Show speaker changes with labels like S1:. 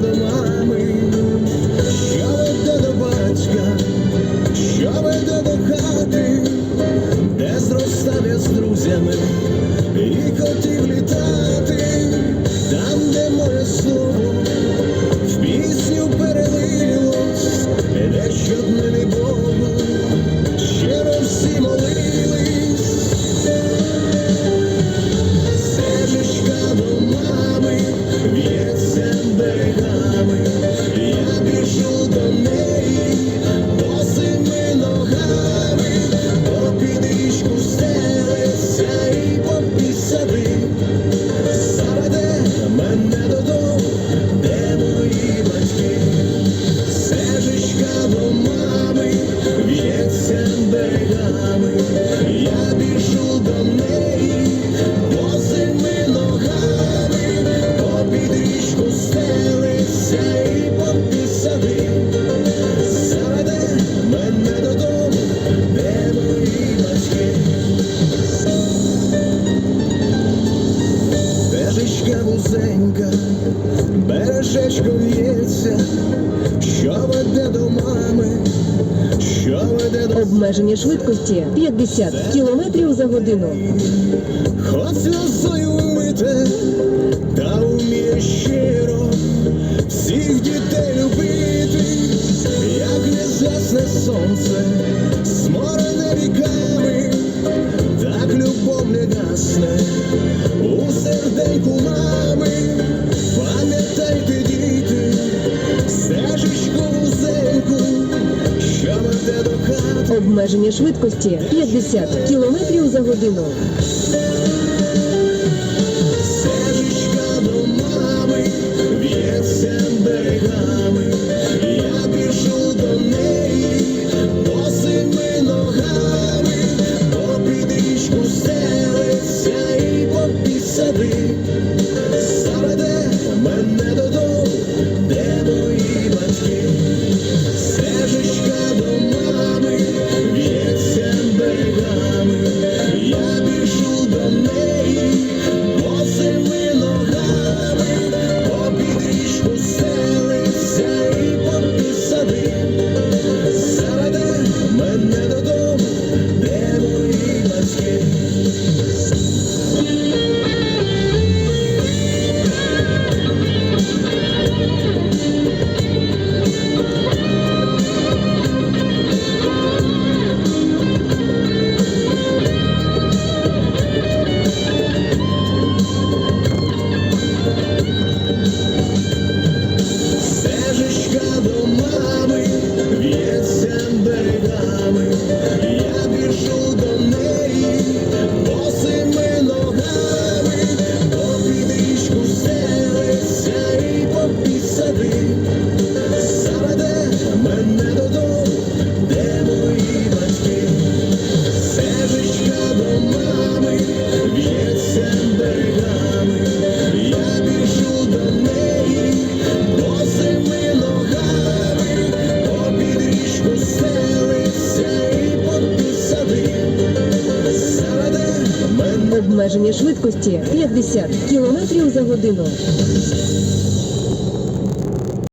S1: the mind. берегами, я біжу до неї, босими ногами, по під річку стелися і попід сади, заведе мене додому, де мої батьки. Стежечка вузенька, бережечко в'ється, що веде до мами. Обмеження швидкості 50 кілометрів за годину. Хоч лосою вимити, Обмеження швидкості 50 км за годину.
S2: Обмеження швидкості 50 км за годину.